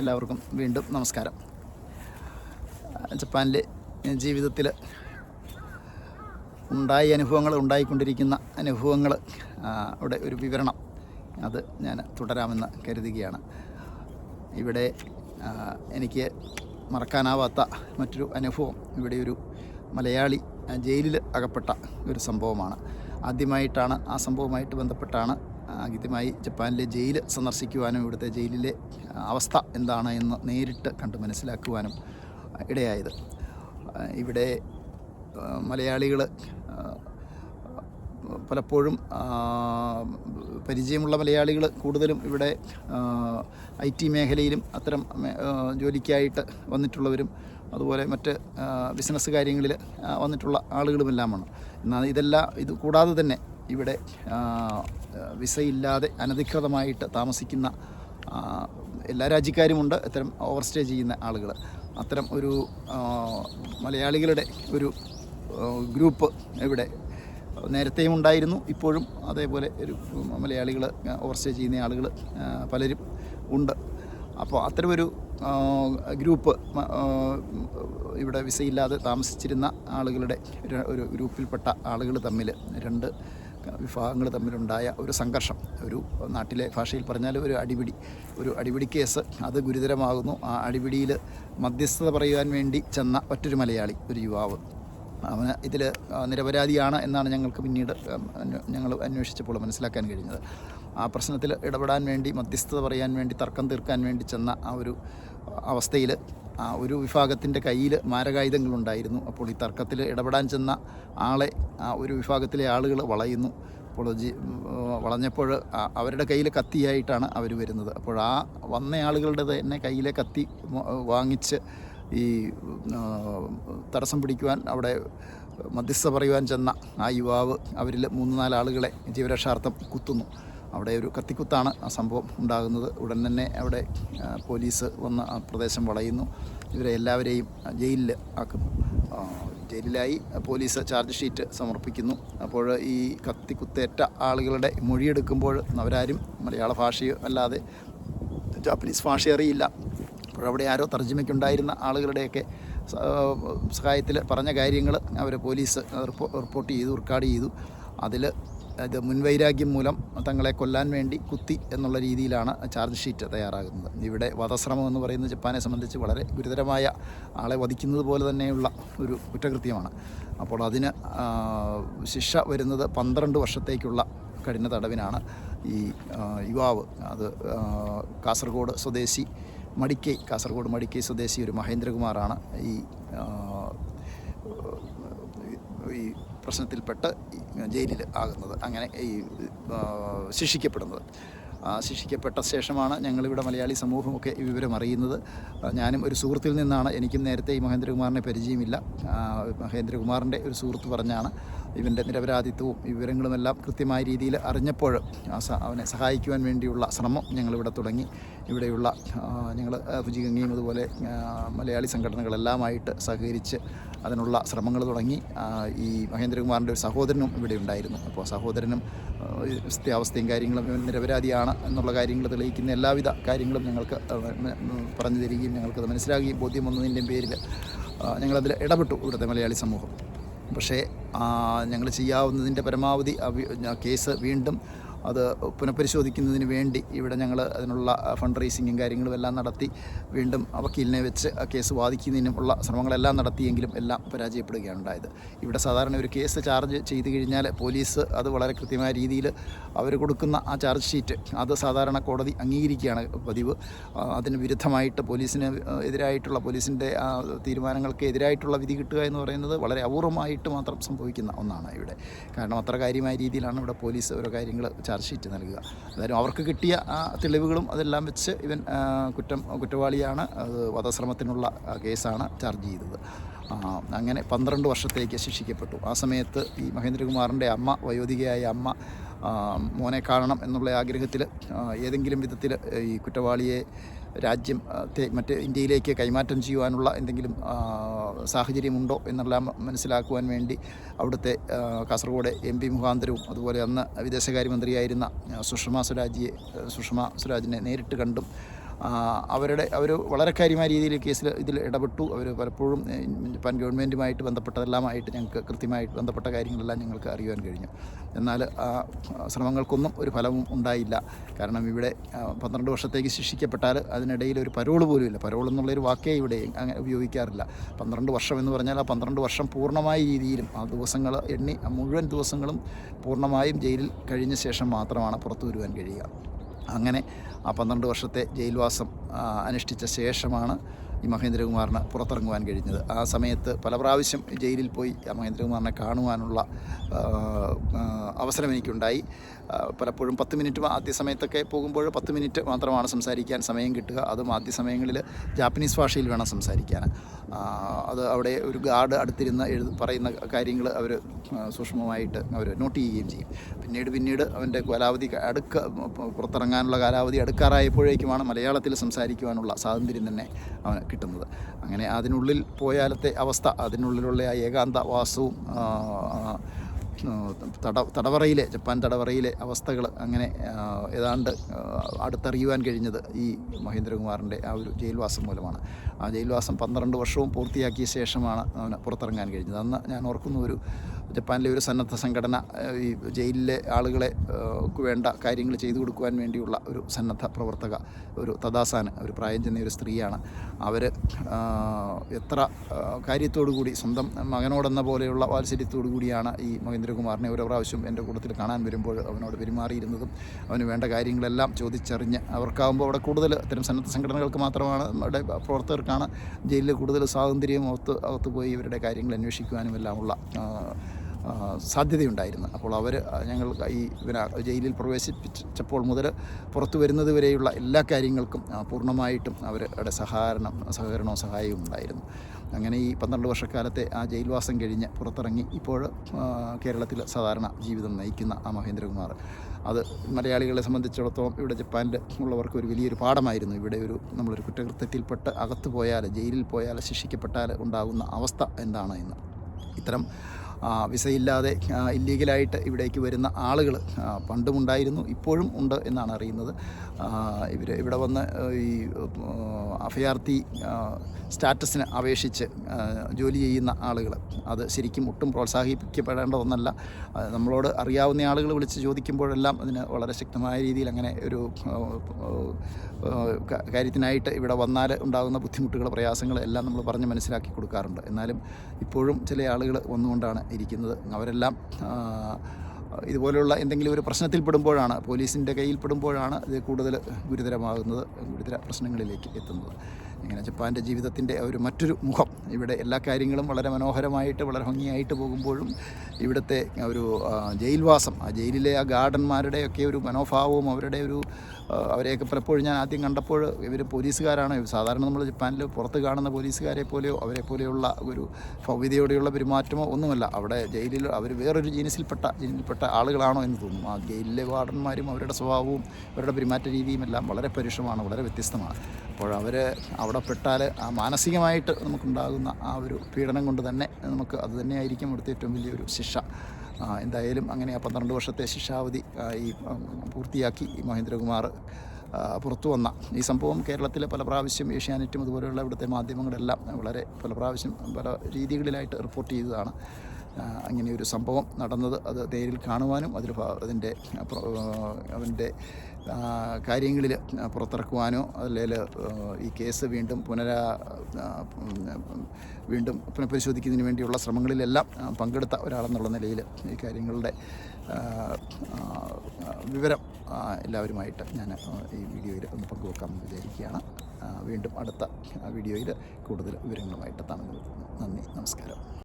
എല്ലാവർക്കും വീണ്ടും നമസ്കാരം. ജപ്പാനിലെ ജീവിതത്തിൽ ഉണ്ടായ അനുഭവങ്ങൾ ഉണ്ടായിക്കൊണ്ടിരിക്കുന്ന അനുഭവങ്ങൾ അവിടെ ഒരു വിവരണം അത് ഞാൻ തുടരാമെന്ന് കരുതുകയാണ്. ഇവിടെ എനിക്ക് മറക്കാനാവാത്ത മറ്റൊരു അനുഭവം. ഇവിടെ ഒരു മലയാളി ജയിലിൽ അകപ്പെട്ട ഒരു സംഭവമാണ്. ആദ്യമായിട്ടാണ് ആ സംഭവമായിട്ട് ബന്ധപ്പെട്ടാണ് ആദ്യമായി ജപ്പാനിലെ ജയിൽ സന്ദർശിക്കുവാനും ഇവിടുത്തെ ജയിലിലെ അവസ്ഥ എന്താണ് എന്ന് നേരിട്ട് കണ്ട് മനസ്സിലാക്കുവാനും ഇടയായത്. ഇവിടെ മലയാളികൾ പലപ്പോഴും പരിചയമുള്ള മലയാളികൾ കൂടുതലും ഇവിടെ ഐ ടി മേഖലയിലും അത്തരം ജോലിക്കായിട്ട് വന്നിട്ടുള്ളവരും അതുപോലെ മറ്റ് ബിസിനസ് കാര്യങ്ങളിൽ വന്നിട്ടുള്ള ആളുകളുമെല്ലാമാണ്. എന്നാൽ ഇതെല്ലാം ഇത് കൂടാതെ തന്നെ ഇവിടെ വിസയില്ലാതെ അനധികൃതമായിട്ട് താമസിക്കുന്ന എല്ലാ രാജ്യക്കാരുമുണ്ട് ഇത്തരം ഓവർ സ്റ്റേ ചെയ്യുന്ന ആളുകൾ. അത്തരം ഒരു മലയാളികളുടെ ഒരു ഗ്രൂപ്പ് ഇവിടെ നേരത്തെയും ഉണ്ടായിരുന്നു. ഇപ്പോഴും അതേപോലെ ഒരു മലയാളികൾ ഓവർ സ്റ്റേ ചെയ്യുന്ന ആളുകൾ പലരും ഉണ്ട്. അപ്പോൾ അത്തരമൊരു ഗ്രൂപ്പ് ഇവിടെ വിസയില്ലാതെ താമസിച്ചിരുന്ന ആളുകളുടെ ഒരു ഗ്രൂപ്പിൽപ്പെട്ട ആളുകൾ തമ്മിൽ രണ്ട് വിഭാഗങ്ങൾ തമ്മിലുണ്ടായ ഒരു സംഘർഷം. ഒരു നാട്ടിലെ ഭാഷയിൽ പറഞ്ഞാൽ ഒരു അടിപിടി. ഒരു അടിപിടി കേസ് അത് ഗുരുതരമാകുന്നു. ആ അടിപിടിയിൽ മധ്യസ്ഥത പറയുവാൻ വേണ്ടി ചെന്ന മറ്റൊരു മലയാളി ഒരു യുവാവ്. അവന് ഇതിൽ നിരപരാധിയാണ് എന്നാണ് ഞങ്ങൾക്ക് പിന്നീട് ഞങ്ങൾ അന്വേഷിച്ചപ്പോൾ മനസ്സിലാക്കാൻ കഴിഞ്ഞത്. ആ പ്രശ്നത്തിൽ ഇടപെടാൻ വേണ്ടി മധ്യസ്ഥത പറയാൻ വേണ്ടി തർക്കം തീർക്കാൻ വേണ്ടി ചെന്ന ആ ഒരു അവസ്ഥയിൽ ഒരു വിഭാഗത്തിന്റെ കയ്യിൽ മാരകായുധങ്ങളുണ്ടായിരുന്നു. അപ്പോൾ ഈ തർക്കത്തിൽ ഇടപെടാൻ ചെന്ന ആളെ ഒരു വിഭാഗത്തിലെ ആളുകൾ വളയുന്നു. അപ്പോൾ വളഞ്ഞപ്പോൾ അവരുടെ കയ്യിൽ കത്തിയായിട്ടാണ് അവർ വരുന്നത്. അപ്പോൾ ആ വന്ന ആളുകളുടെ തന്നെ കയ്യിലെ കത്തി വാങ്ങിച്ച് ഈ തടസ്സം പിടിക്കുവാൻ അവിടെ മധ്യസ്ഥ പറയുവാൻ ചെന്ന ആ യുവാവ് അവരിൽ മൂന്ന് നാലാളുകളെ ജീവരക്ഷാർത്ഥം കുത്തുന്നു. അവിടെ ഒരു കത്തിക്കുത്താണ് ആ സംഭവം ഉണ്ടാകുന്നത്. ഉടൻ തന്നെ അവിടെ പോലീസ് വന്ന് ആ പ്രദേശം വളയുന്നു. ഇവരെ എല്ലാവരെയും ജയിലിൽ ആക്കുന്നു. ജയിലിലായി പോലീസ് ചാർജ് ഷീറ്റ് സമർപ്പിക്കുന്നു. അപ്പോൾ ഈ കത്തിക്കുത്തേറ്റ ആളുകളുടെ മൊഴിയെടുക്കുമ്പോൾ അവരാരും മലയാള ഭാഷയോ അല്ലാതെ ജാപ്പനീസ് ഭാഷ അറിയില്ല. അപ്പോഴവിടെ ആരോ തർജമയ്ക്കുണ്ടായിരുന്ന ആളുകളുടെയൊക്കെ സഹായത്തിൽ പറഞ്ഞ കാര്യങ്ങൾ അവർ പോലീസ് റിപ്പോർട്ട് ചെയ്തു റെക്കോർഡ് ചെയ്തു. അതിൽ ഇത് മുൻവൈരാഗ്യം മൂലം തങ്ങളെ കൊല്ലാൻ വേണ്ടി കുത്തി എന്നുള്ള രീതിയിലാണ് ചാർജ് ഷീറ്റ് തയ്യാറാകുന്നത്. ഇവിടെ വധശ്രമം എന്ന് പറയുന്നത് ജപ്പാനെ സംബന്ധിച്ച് വളരെ ഗുരുതരമായ ആളെ വധിക്കുന്നത് പോലെ തന്നെയുള്ള ഒരു കുറ്റകൃത്യമാണ്. അപ്പോൾ അതിന് ശിക്ഷ വരുന്നത് പന്ത്രണ്ട് വർഷത്തേക്കുള്ള കഠിന തടവിനാണ് ഈ യുവാവ്. അത് കാസർഗോഡ് സ്വദേശി മടിക്കൈ കാസർഗോഡ് മടിക്കൈ സ്വദേശി ഒരു മഹേന്ദ്രകുമാറാണ് ഈ ഈ പ്രശ്നത്തിൽപ്പെട്ട് ജയിലിൽ ആകുന്നത് അങ്ങനെ ഈ ശിക്ഷിക്കപ്പെടുന്നത്. ശിക്ഷിക്കപ്പെട്ട ശേഷമാണ് ഞങ്ങളിവിടെ മലയാളി സമൂഹമൊക്കെ ഈ വിവരം അറിയുന്നത്. ഞാനും ഒരു സുഹൃത്തിൽ നിന്നാണ്. എനിക്കും നേരത്തെ ഈ മഹേന്ദ്രകുമാറിനെ പരിചയമില്ല. മഹേന്ദ്രകുമാറിന്റെ ഒരു സുഹൃത്ത് പറഞ്ഞാണ് ഇവന്റെ നിരപരാധിത്വവും വിവരങ്ങളുമെല്ലാം കൃത്യമായ രീതിയിൽ അറിഞ്ഞപ്പോൾ അവനെ സഹായിക്കുവാൻ വേണ്ടിയുള്ള ശ്രമം ഞങ്ങളിവിടെ തുടങ്ങി. ഇവിടെയുള്ള ഞങ്ങൾ ഭുജിഗംഗയും അതുപോലെ മലയാളി സംഘടനകളെല്ലാമായിട്ട് സഹകരിച്ച് അതിനുള്ള ശ്രമങ്ങൾ തുടങ്ങി. ഈ മഹേന്ദ്രകുമാറിന്റെ ഒരു സഹോദരനും ഇവിടെ ഉണ്ടായിരുന്നു. അപ്പോൾ സഹോദരനും സ്ഥിതിയാവസ്ഥയും കാര്യങ്ങളും ഇവൻ നിരപരാധിയാണ് എന്നുള്ള കാര്യങ്ങൾ തെളിയിക്കുന്ന എല്ലാവിധ കാര്യങ്ങളും ഞങ്ങൾക്ക് പറഞ്ഞു തരികയും ഞങ്ങൾക്കത് മനസ്സിലാകുകയും ബോധ്യം വന്നതിന്റെയും പേരിൽ ഞങ്ങളതിൽ ഇടപെട്ടു ഇവിടുത്തെ മലയാളി സമൂഹം. പക്ഷേ ഞങ്ങൾ ചെയ്യാവുന്നതിന്റെ പരമാവധി കേസ് വീണ്ടും അത് പുനഃപരിശോധിക്കുന്നതിന് വേണ്ടി ഇവിടെ ഞങ്ങൾ അതിനുള്ള ഫണ്ട് റേസിങ്ങും കാര്യങ്ങളും എല്ലാം നടത്തി വീണ്ടും വക്കീലിനെ വെച്ച് ആ കേസ് വാദിക്കുന്നതിനുമുള്ള ശ്രമങ്ങളെല്ലാം നടത്തിയെങ്കിലും എല്ലാം പരാജയപ്പെടുകയാണ് ഉണ്ടായത്. ഇവിടെ സാധാരണ ഒരു കേസ് ചാർജ് ചെയ്ത് കഴിഞ്ഞാൽ പോലീസ് അത് വളരെ കൃത്യമായ രീതിയിൽ അവർ കൊടുക്കുന്ന ആ ചാർജ് ഷീറ്റ് അത് സാധാരണ കോടതി അംഗീകരിക്കുകയാണ് പതിവ്. അതിന് വിരുദ്ധമായിട്ട് പോലീസിന് എതിരായിട്ടുള്ള പോലീസിന്റെ തീരുമാനങ്ങൾക്ക് എതിരായിട്ടുള്ള വിധി കിട്ടുക എന്ന് പറയുന്നത് വളരെ അപൂർവമായിട്ട് മാത്രം സംഭവിക്കുന്ന ഒന്നാണ് ഇവിടെ. കാരണം അത്ര കാര്യമായ രീതിയിലാണ് ഇവിടെ പോലീസ് ഓരോ കാര്യങ്ങൾ ചാർജ് ഷീറ്റ് നൽകുക. എന്തായാലും അവർക്ക് കിട്ടിയ ആ തെളിവുകളും അതെല്ലാം വെച്ച് ഇവൻ കുറ്റം കുറ്റവാളിയാണ്. അത് വധശ്രമത്തിനുള്ള കേസാണ് ചാർജ് ചെയ്തത്. അങ്ങനെ പന്ത്രണ്ട് വർഷത്തേക്ക് ശിക്ഷിക്കപ്പെട്ടു. ആ സമയത്ത് ഈ മഹേന്ദ്രകുമാറിന്റെ അമ്മ വയോധികയായ അമ്മ മോനെ കാണണം എന്നുള്ള ആഗ്രഹത്തിൽ ഏതെങ്കിലും വിധത്തിൽ ഈ കുറ്റവാളിയെ രാജ്യം മറ്റ് ഇന്ത്യയിലേക്ക് കൈമാറ്റം ചെയ്യുവാനുള്ള എന്തെങ്കിലും സാഹചര്യമുണ്ടോ എന്നെല്ലാം മനസ്സിലാക്കുവാൻ വേണ്ടി അവിടുത്തെ കാസർഗോഡ് എം പി മുഖാന്തരവും അതുപോലെ അന്ന് വിദേശകാര്യമന്ത്രിയായിരുന്ന സുഷമ സ്വരാജിയെ സുഷമ സ്വരാജിനെ നേരിട്ട് കണ്ടും അവരുടെ അവർ വളരെ കാര്യമായ രീതിയിൽ കേസിൽ ഇതിൽ ഇടപെട്ടു. അവർ പലപ്പോഴും പൻ ഗവൺമെന്റുമായിട്ട് ബന്ധപ്പെട്ടതെല്ലാമായിട്ട് ഞങ്ങൾക്ക് കൃത്യമായിട്ട് ബന്ധപ്പെട്ട കാര്യങ്ങളെല്ലാം ഞങ്ങൾക്ക് അറിയുവാൻ കഴിഞ്ഞു. എന്നാൽ ആ ശ്രമങ്ങൾക്കൊന്നും ഒരു ഫലവും ഉണ്ടായില്ല. കാരണം ഇവിടെ പന്ത്രണ്ട് വർഷത്തേക്ക് ശിക്ഷിക്കപ്പെട്ടാൽ അതിനിടയിൽ ഒരു പരോൾ പോലും ഇല്ല. പരോൾ എന്നുള്ളൊരു വാക്കേ ഇവിടെ അങ്ങനെ ഉപയോഗിക്കാറില്ല. പന്ത്രണ്ട് വർഷം എന്ന് പറഞ്ഞാൽ ആ പന്ത്രണ്ട് വർഷം പൂർണമായ രീതിയിലും ആ ദിവസങ്ങൾ എണ്ണി മുഴുവൻ ദിവസങ്ങളും പൂർണമായും ജയിലിൽ കഴിഞ്ഞ ശേഷം മാത്രമാണ് പുറത്തു വരുവാൻ കഴിയുക. അങ്ങനെ ആ പന്ത്രണ്ട് വർഷത്തെ ജയിൽവാസം അനുഷ്ഠിച്ച ശേഷമാണ് ഈ മഹേന്ദ്രകുമാറിന് പുറത്തിറങ്ങുവാൻ കഴിഞ്ഞത്. ആ സമയത്ത് പല പ്രാവശ്യം ജയിലിൽ പോയി മഹേന്ദ്രകുമാറിനെ കാണുവാനുള്ള അവസരം എനിക്കുണ്ടായി. പലപ്പോഴും പത്ത് മിനിറ്റ് ആദ്യ സമയത്തൊക്കെ പോകുമ്പോൾ പത്ത് മിനിറ്റ് മാത്രമാണ് സംസാരിക്കാൻ സമയം കിട്ടുക. അതും ആദ്യ സമയങ്ങളിൽ ജാപ്പനീസ് ഭാഷയിൽ വേണം സംസാരിക്കാൻ. അത് അവിടെ ഒരു ഗാർഡ് അടുത്തിരുന്ന് എഴുതി പറയുന്ന കാര്യങ്ങൾ അവർ സൂക്ഷ്മമായിട്ട് അവർ നോട്ട് ചെയ്യുകയും ചെയ്യും. പിന്നീട് പിന്നീട് അവന്റെ കാലാവധി അടുക്ക പുറത്തിറങ്ങാനുള്ള കാലാവധി അടുക്കാറായപ്പോഴേക്കുമാണ് മലയാളത്തിൽ സംസാരിക്കുവാനുള്ള സ്വാതന്ത്ര്യം തന്നെ അവന് കിട്ടുന്നത്. അങ്ങനെ അതിനുള്ളിൽ പോയാലത്തെ അവസ്ഥ അതിനുള്ളിലുള്ള ആ ഏകാന്തവാസവും ആ, ആ, തട തടവറയിലെ ജപ്പാൻ തടവറയിലെ അവസ്ഥകൾ അങ്ങനെ ഏതാണ്ട് അടുത്തറിയുവാൻ കഴിഞ്ഞത് ഈ മഹേന്ദ്രകുമാറിന്റെ ആ ഒരു ജയിൽവാസം മൂലമാണ്. ആ ജയിൽവാസം പന്ത്രണ്ട് വർഷവും പൂർത്തിയാക്കിയ ശേഷമാണ് അവന് പുറത്തിറങ്ങാൻ കഴിഞ്ഞത്. അന്ന് ഞാൻ ഓർക്കുന്ന ഒരു ജപ്പാനിലെ ഒരു സന്നദ്ധ സംഘടന ഈ ജയിലിലെ ആളുകളെ വേണ്ട കാര്യങ്ങൾ ചെയ്തു കൊടുക്കുവാൻ വേണ്ടിയുള്ള ഒരു സന്നദ്ധ പ്രവർത്തക ഒരു തദാസാൻ ഒരു പ്രായം ചെന്ന ഒരു സ്ത്രീയാണ്. അവർ എത്ര കാര്യത്തോടു കൂടി സ്വന്തം മകനോടെന്ന പോലെയുള്ള വാത്സല്യത്തോടു കൂടിയാണ് ഈ മഹേന്ദ്രകുമാറിനെ ഓരോ പ്രാവശ്യം എന്റെ കൂട്ടത്തിൽ കാണാൻ വരുമ്പോൾ അവനോട് പെരുമാറിയിരുന്നതും. അവന് വേണ്ട കാര്യങ്ങളെല്ലാം ചോദിച്ചറിഞ്ഞ് അവർക്കാവുമ്പോൾ അവിടെ കൂടുതൽ ഇത്തരം സന്നദ്ധ സംഘടനകൾക്ക് മാത്രമാണ് അവിടെ പ്രവർത്തകർക്കാണ് ജയിലിൽ കൂടുതൽ സ്വാതന്ത്ര്യം അകത്ത് അകത്ത് പോയി ഇവരുടെ കാര്യങ്ങൾ അന്വേഷിക്കുവാനും എല്ലാമുള്ള സാധ്യതയുണ്ടായിരുന്നു. അപ്പോൾ അവർ ഞങ്ങൾ ഈ ഇവനെ ജയിലിൽ പ്രവേശിപ്പിച്ചപ്പോൾ മുതൽ പുറത്തു വരുന്നത് വരെയുള്ള എല്ലാ കാര്യങ്ങൾക്കും പൂർണമായിട്ടും അവരുടെ സഹകരണം സഹകരണവും സഹായവും ഉണ്ടായിരുന്നു. അങ്ങനെ ഈ പന്ത്രണ്ട് വർഷക്കാലത്തെ ആ ജയിൽവാസം കഴിഞ്ഞ് പുറത്തിറങ്ങി ഇപ്പോൾ കേരളത്തിൽ സാധാരണ ജീവിതം നയിക്കുന്ന ആ മഹേന്ദ്രകുമാർ. അത് മലയാളികളെ സംബന്ധിച്ചിടത്തോളം ഇവിടെ ജപ്പാനിൽ ഉള്ളവർക്ക് ഒരു വലിയൊരു പാഠമായിരുന്നു. ഇവിടെ ഒരു നമ്മളൊരു കുറ്റകൃത്യത്തിൽപ്പെട്ട് അകത്ത് പോയാൽ ജയിലിൽ പോയാൽ ശിക്ഷിക്കപ്പെട്ടാൽ ഉണ്ടാകുന്ന അവസ്ഥ എന്താണ് എന്ന്. ഇത്തരം വിസയില്ലാതെ ഇല്ലീഗലായിട്ട് ഇവിടേക്ക് വരുന്ന ആളുകൾ പണ്ടുമുണ്ടായിരുന്നു ഇപ്പോഴും ഉണ്ട് എന്നാണ് അറിയുന്നത്. ഇവർ ഇവിടെ വന്ന് ഈ അഭയാർത്ഥി സ്റ്റാറ്റസിന് അപേക്ഷിച്ച് ജോലി ചെയ്യുന്ന ആളുകൾ അത് ശരിക്കും ഒട്ടും പ്രോത്സാഹിപ്പിക്കപ്പെടേണ്ട ഒന്നല്ല. നമ്മളോട് അറിയാവുന്ന ആളുകൾ വിളിച്ച് ചോദിക്കുമ്പോഴെല്ലാം അതിന് വളരെ ശക്തമായ രീതിയിൽ അങ്ങനെ ഒരു കാര്യത്തിനായിട്ട് ഇവിടെ വന്നാൽ ഉണ്ടാകുന്ന ബുദ്ധിമുട്ടുകൾ പ്രയാസങ്ങൾ എല്ലാം നമ്മൾ പറഞ്ഞ് മനസ്സിലാക്കി കൊടുക്കാറുണ്ട്. എന്നാലും ഇപ്പോഴും ചില ആളുകൾ വന്നുകൊണ്ടാണ് ഇരിക്കുന്നത്. അവരെല്ലാം ഇതുപോലെയുള്ള എന്തെങ്കിലും ഒരു പ്രശ്നത്തിൽപ്പെടുമ്പോഴാണ് പോലീസിന്റെ കയ്യിൽപ്പെടുമ്പോഴാണ് ഇത് കൂടുതൽ ഗുരുതരമാകുന്നത് ഗുരുതര പ്രശ്നങ്ങളിലേക്ക് എത്തുന്നത്. ഇങ്ങനെ ജപ്പാന്റെ ജീവിതത്തിന്റെ ഒരു മറ്റൊരു മുഖം. ഇവിടെ എല്ലാ കാര്യങ്ങളും വളരെ മനോഹരമായിട്ട് വളരെ ഭംഗിയായിട്ട് പോകുമ്പോഴും ഇവിടുത്തെ ഒരു ജയിൽവാസം ആ ജയിലിലെ ആ ഗാർഡന്മാരുടെയൊക്കെ ഒരു മനോഭാവവും അവരുടെ ഒരു അവരെയൊക്കെ പലപ്പോഴും ഞാൻ ആദ്യം കണ്ടപ്പോൾ ഇവർ പോലീസുകാരാണ്. സാധാരണ നമ്മൾ ജപ്പാനിൽ പുറത്ത് കാണുന്ന പോലീസുകാരെ പോലെയോ അവരെ പോലെയുള്ള ഒരു ഭവ്യതയോടെയുള്ള പെരുമാറ്റമോ ഒന്നുമല്ല. അവിടെ ജയിലിൽ അവർ വേറൊരു ജീനസിൽപ്പെട്ട ജീനിൽപ്പെട്ട ആളുകളാണോ എന്ന് തോന്നുന്നു. ആ ജയിലിലെ വാർഡന്മാരും അവരുടെ സ്വഭാവവും അവരുടെ പെരുമാറ്റ രീതിയും എല്ലാം വളരെ പരുഷമാണ് വളരെ വ്യത്യസ്തമാണ്. അപ്പോൾ അവർ അവിടെ പെട്ടാൽ ആ മാനസികമായിട്ട് നമുക്കുണ്ടാകുന്ന ആ ഒരു പീഡനം കൊണ്ട് തന്നെ നമുക്ക് അത് തന്നെയായിരിക്കും ഇവിടുത്തെ ഏറ്റവും വലിയൊരു ശിക്ഷ. എന്തായാലും അങ്ങനെ ആ പന്ത്രണ്ട് വർഷത്തെ ശിക്ഷാവധി ഈ പൂർത്തിയാക്കി മഹേന്ദ്രകുമാർ പുറത്തു വന്ന. ഈ സംഭവം കേരളത്തിലെ പല പ്രാവശ്യം ഏഷ്യാനെറ്റും അതുപോലെയുള്ള ഇവിടുത്തെ മാധ്യമങ്ങളെല്ലാം വളരെ പല പ്രാവശ്യം പല രീതികളിലായിട്ട് റിപ്പോർട്ട് ചെയ്തതാണ്. അങ്ങനെ ഒരു സംഭവം നടന്നത് അത് നേരിൽ കാണുവാനും അതിൽ അതിന്റെ അവന്റെ കാര്യങ്ങളിൽ പുറത്തിറക്കുവാനോ അല്ലെങ്കിൽ ഈ കേസ് വീണ്ടും പുനരാ വീണ്ടും പുനഃപരിശോധിക്കുന്നതിന് വേണ്ടിയുള്ള ശ്രമങ്ങളിലെല്ലാം പങ്കെടുത്ത ഒരാളെന്നുള്ള നിലയിൽ ഈ കാര്യങ്ങളുടെ വിവരം എല്ലാവരുമായിട്ട് ഞാൻ ഈ വീഡിയോയിൽ ഒന്ന് പങ്കുവെക്കാമെന്ന് വിചാരിക്കുകയാണ്. വീണ്ടും അടുത്ത വീഡിയോയിൽ കൂടുതൽ വിവരങ്ങളുമായിട്ട് എത്താമെന്ന് നന്ദി നമസ്കാരം.